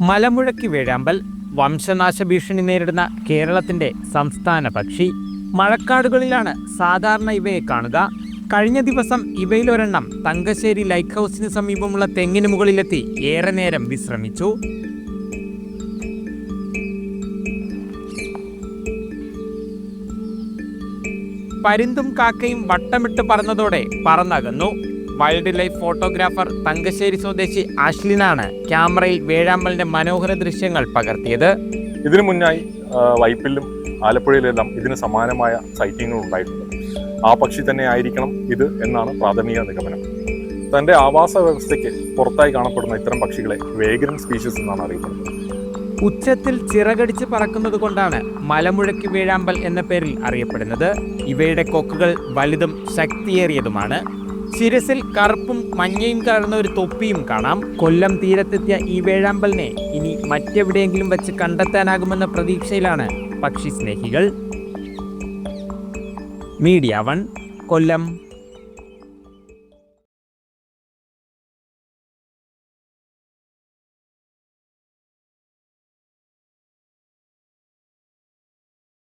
മലമുഴക്കി വേഴാമ്പൽ വംശനാശ ഭീഷണി നേരിടുന്ന കേരളത്തിന്റെ സംസ്ഥാന പക്ഷി. മഴക്കാടുകളിലാണ് സാധാരണ ഇവയെ കാണുക. കഴിഞ്ഞ ദിവസം ഇവയിലൊരെണ്ണം തങ്കശ്ശേരി ലൈറ്റ് ഹൗസിന് സമീപമുള്ള തെങ്ങിന് മുകളിലെത്തി ഏറെ നേരം വിശ്രമിച്ചു. പരുന്തും കാക്കയും വട്ടമിട്ട് പറന്നതോടെ പറന്നകന്നു. വൈൽഡ് ലൈഫ് ഫോട്ടോഗ്രാഫർ തങ്കശ്ശേരി സ്വദേശി ആഷ്ലിനാണ് ക്യാമറയിൽ വേഴാമ്പലിന്റെ മനോഹര ദൃശ്യങ്ങൾ പകർത്തിയത്. ഇതിനു മുന്നായി വൈപ്പിലും ആലപ്പുഴയിലെല്ലാം ഇതിന് സമാനമായ സൈറ്റിങ്ങുകൾ ഉണ്ടായിട്ടുണ്ട്. ആ പക്ഷി തന്നെ ആയിരിക്കണം ഇത് എന്നാണ് പ്രാഥമിക നിഗമനം. തന്റെ ആവാസ വ്യവസ്ഥയ്ക്ക് പുറത്തായി കാണപ്പെടുന്ന ഇത്തരം പക്ഷികളെ വേഗ്രൻ സ്പീഷീസ് എന്നാണ് അറിയപ്പെടുന്നത്. ഉച്ചത്തിൽ ചിറകടിച്ച് പറക്കുന്നത് കൊണ്ടാണ് മലമുഴക്കി വീഴാമ്പൽ എന്ന പേരിൽ അറിയപ്പെടുന്നത്. ഇവയുടെ കൊക്കുകൾ വലുതും ശക്തിയേറിയതുമാണ്. ശിരസിൽ കറുപ്പും മഞ്ഞയും കലർന്ന ഒരു തൊപ്പിയും കാണാം. കൊല്ലം തീരത്തെത്തിയ ഈ വേഴാമ്പലിനെ ഇനി മറ്റെവിടെയെങ്കിലും വെച്ച് കണ്ടെത്താനാകുമെന്ന പ്രതീക്ഷയിലാണ് പക്ഷി സ്നേഹികൾ. Media one Kollam.